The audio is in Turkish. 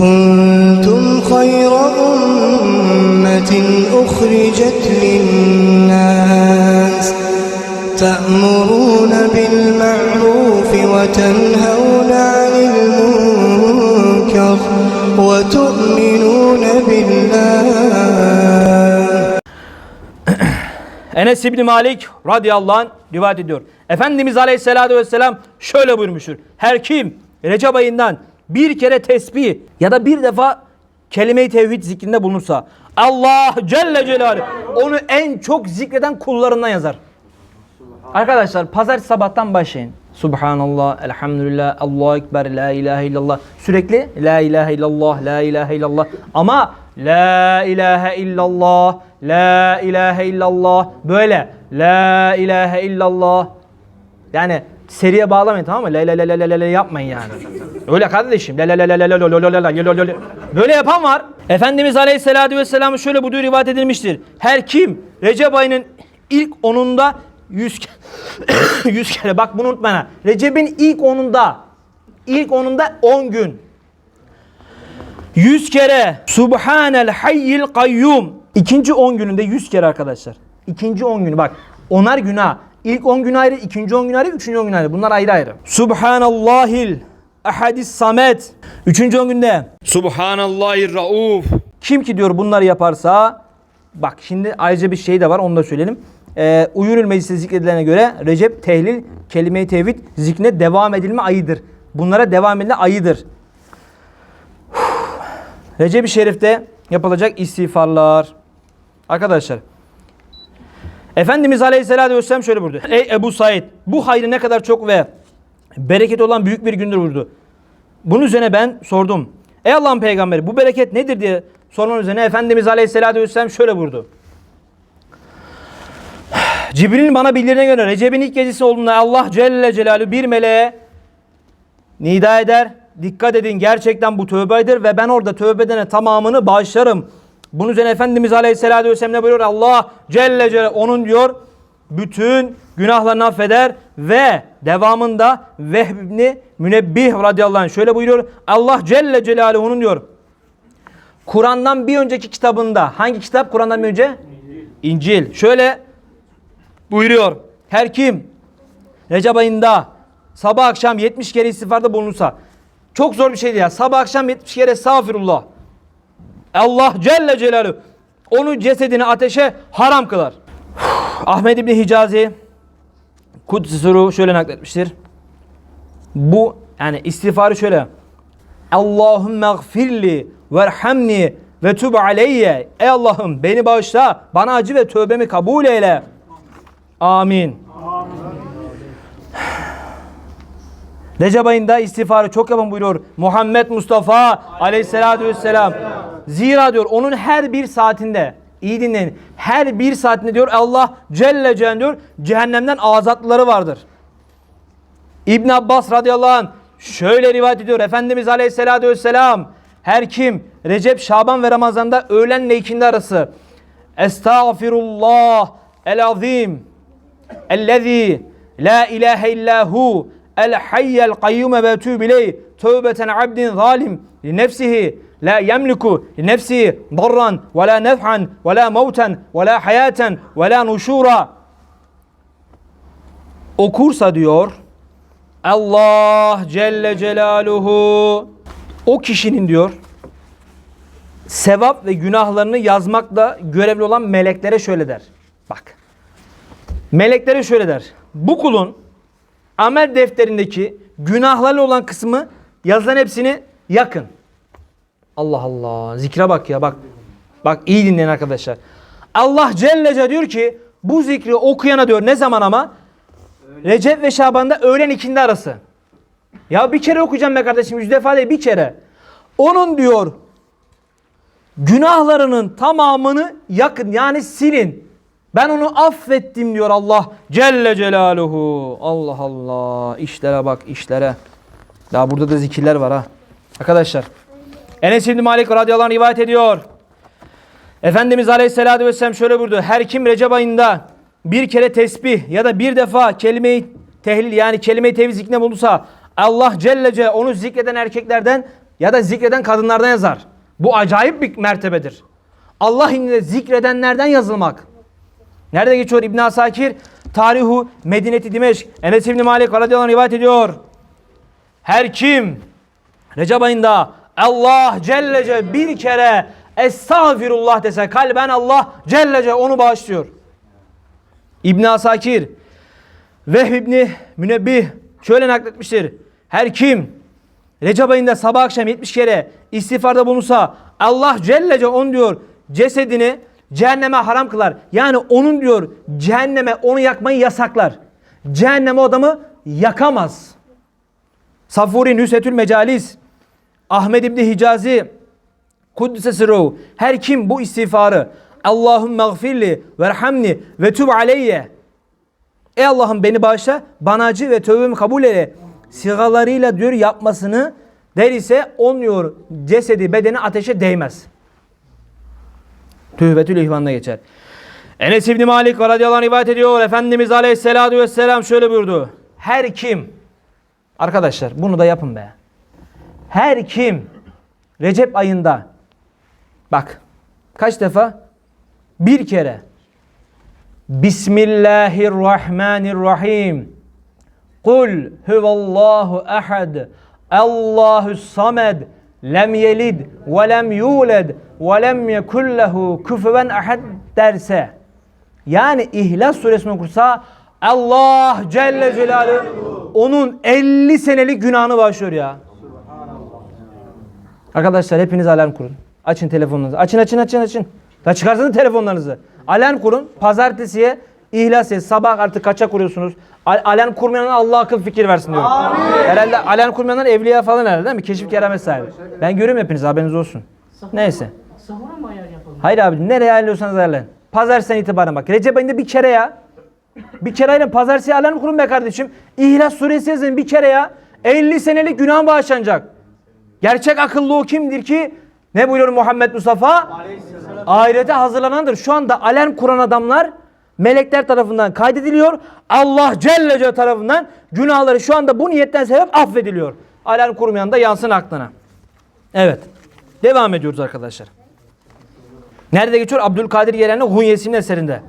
كنتم خير أمة أخرجت للناس تأمرون بالمعروف وتنهون عن المنكر وتؤمنون بالله Enes İbni Malik radıyallahu anh rivayet ediyor. Efendimiz aleyhissalatü vesselam şöyle buyurmuştur. Her kim Recep ayından bir kere tesbih ya da bir defa kelime-i tevhid zikrinde bulunursa Allah Celle Celaluhu onu en çok zikreden kullarından yazar. Arkadaşlar pazar sabahtan başlayın. Subhanallah, elhamdülillah, Allahu Ekber, La ilahe illallah. Sürekli La ilahe illallah, La ilahe illallah. Ama La ilahe illallah, La ilahe illallah. Böyle La ilahe illallah. Yani seriye bağlamayın tamam mı? La la la la la la yapmayın yani. Öyle kardeşim. La la la la la la la la la la la. Böyle yapan var. Efendimiz Aleyhisselatü Vesselam şöyle buyuruyor rivayet edilmiştir. Her kim Recep ayının ilk onunda 100 ke- 100 kere bak bunu unutma. ha. Recep'in ilk onunda ilk onunda 10 gün 100 kere Subhanel Hayyil Kayyum. İkinci 10 gününde 100 kere arkadaşlar. İkinci 10 günü bak. Onar günah. İlk 10 gün ayrı, ikinci 10 gün ayrı, üçüncü 10 gün ayrı. Bunlar ayrı ayrı. Subhanallahil Ahadis Samet. Üçüncü 10 günde. Subhanallahir Rauf. Kim ki diyor bunları yaparsa bak şimdi ayrıca bir şey de var onu da söyleyelim. Ee, Uyurul Meclisi zikredilene göre Recep tehlil kelime-i tevhid zikrine devam edilme ayıdır. Bunlara devam edilme ayıdır. Recep-i Şerif'te yapılacak istiğfarlar. Arkadaşlar. Efendimiz Aleyhisselatü Vesselam şöyle buyurdu. Ey Ebu Said bu hayrı ne kadar çok ve bereket olan büyük bir gündür buyurdu. Bunun üzerine ben sordum. Ey Allah'ın peygamberi bu bereket nedir diye sormanın üzerine Efendimiz Aleyhisselatü Vesselam şöyle buyurdu. Cibril'in bana bildirine göre Recep'in ilk gecesi olduğunda Allah Celle Celaluhu bir meleğe nida eder. Dikkat edin gerçekten bu tövbedir ve ben orada tövbe edene tamamını bağışlarım. Bunun üzerine Efendimiz Aleyhisselatü Vesselam ne buyuruyor? Allah Celle Celaluhu onun diyor bütün günahlarını affeder ve devamında Vehb ibni Münebbih radıyallahu anh şöyle buyuruyor. Allah Celle Celaluhu'nun diyor Kur'an'dan bir önceki kitabında hangi kitap Kur'an'dan bir önce? İncil. Şöyle buyuruyor. Her kim Recep ayında sabah akşam 70 kere istiğfarda bulunursa çok zor bir şeydi ya. Sabah akşam 70 kere estağfirullah. Allah Celle Celaluhu onu cesedini ateşe haram kılar. Ahmed İbni Hicazi Kudüs Suru şöyle nakletmiştir. Bu yani istiğfarı şöyle. Allahümme gfirli verhamni ve tub aleyye. Ey Allah'ım beni bağışla, bana acı ve tövbemi kabul eyle. Amin. Recep ayında istiğfarı çok yapın buyuruyor Muhammed Mustafa aleyhissalatü vesselam. Zira diyor onun her bir saatinde iyi dinleyin. Her bir saatinde diyor Allah Celle Celle diyor cehennemden azatları vardır. İbn Abbas radıyallahu anh şöyle rivayet ediyor. Efendimiz aleyhissalatü vesselam her kim Recep, Şaban ve Ramazan'da öğlenle ikindi arası Estağfirullah el azim ellezî la ilahe illahu el hayyel kayyume ve etûbü ileyh tövbeten abdin zalim li nefsihi la yemliku li nefsihi darran ve la nef'an ve la mevten ve la hayaten ve la nuşura okursa diyor Allah Celle Celaluhu o kişinin diyor sevap ve günahlarını yazmakla görevli olan meleklere şöyle der. Bak. Meleklere şöyle der. Bu kulun amel defterindeki günahlarla olan kısmı yazılan hepsini yakın. Allah Allah. Zikre bak ya bak. Bak iyi dinleyin arkadaşlar. Allah Celle Celle diyor ki bu zikri okuyana diyor ne zaman ama? Recep ve Şaban'da öğlen ikindi arası. Ya bir kere okuyacağım be kardeşim. Yüz defa değil bir kere. Onun diyor günahlarının tamamını yakın yani silin. Ben onu affettim diyor Allah Celle Celaluhu. Allah Allah. İşlere bak işlere. Daha burada da zikirler var ha. Arkadaşlar. Enes İbni Malik radıyallahu anh rivayet ediyor. Efendimiz Aleyhisselatü Vesselam şöyle buyurdu. Her kim Recep ayında bir kere tesbih ya da bir defa kelime-i tehlil yani kelime-i tevhid zikrine bulunsa Allah Celle Celle onu zikreden erkeklerden ya da zikreden kadınlardan yazar. Bu acayip bir mertebedir. Allah indinde zikredenlerden yazılmak. Nerede geçiyor İbn Asakir? Tarihu Medineti Dimeşk. Enes İbn Malik radıyallahu anh rivayet ediyor. Her kim Recep ayında Allah Celle Celle bir kere Estağfirullah dese kalben Allah Celle Celle onu bağışlıyor. İbn Asakir Vehb İbni Münebbih şöyle nakletmiştir. Her kim Recep ayında sabah akşam 70 kere istiğfarda bulunsa Allah Celle Celle onun diyor cesedini cehenneme haram kılar. Yani onun diyor cehenneme onu yakmayı yasaklar. Cehenneme adamı yakamaz. Safuri Nüsetül Mecalis Ahmed İbni Hicazi Kuddise sırru her kim bu istiğfarı Allahümme gfirli verhamni ve tub aleyye Ey Allah'ım beni bağışla, bana acı ve tövbemi kabul eyle. Sigalarıyla diyor yapmasını der ise on diyor cesedi bedeni ateşe değmez. Tühvetül ihvanına geçer. Enes İbni Malik radıyallahu anh rivayet ediyor. Efendimiz aleyhissalatu vesselam şöyle buyurdu. Her kim arkadaşlar bunu da yapın be. Her kim Recep ayında bak kaç defa? Bir kere Bismillahirrahmanirrahim. Kul huvallahu ehad. Allahu samed. Lem yelid ve lem yulad ve lem yekun lehu kufuven ehad derse. Yani İhlas suresini okursa Allah Celle Celaluhu onun 50 senelik günahını bağışlıyor ya. Arkadaşlar hepiniz alarm kurun. Açın telefonunuzu. Açın açın açın açın. Da çıkarsanız telefonlarınızı. Alarm kurun. Pazartesiye ihlas et. Sabah artık kaça kuruyorsunuz? Al- alarm kurmayanlara Allah akıl fikir versin diyorum. Herhalde alarm kurmayanlar evliya falan herhalde değil mi? Keşif keramet sahibi. Ben görüyorum hepiniz haberiniz olsun. Neyse. Sahura mı ayar yapalım? Hayır abi nereye ayarlıyorsanız ayarlayın. Pazartesinden itibaren bak. Recep ayında bir kere ya. Bir kere aynen pazartesi alarm kurun be kardeşim. İhlas suresi yazın bir kere ya. 50 senelik günah bağışlanacak. Gerçek akıllı o kimdir ki? Ne buyuruyor Muhammed Mustafa? Ahirete hazırlanandır. Şu anda alarm kuran adamlar melekler tarafından kaydediliyor. Allah Celle Celle tarafından günahları şu anda bu niyetten sebep affediliyor. Alarm kurmayan da yansın aklına. Evet. Devam ediyoruz arkadaşlar. Nerede geçiyor? Abdülkadir Gelen'in Hunyesi'nin eserinde.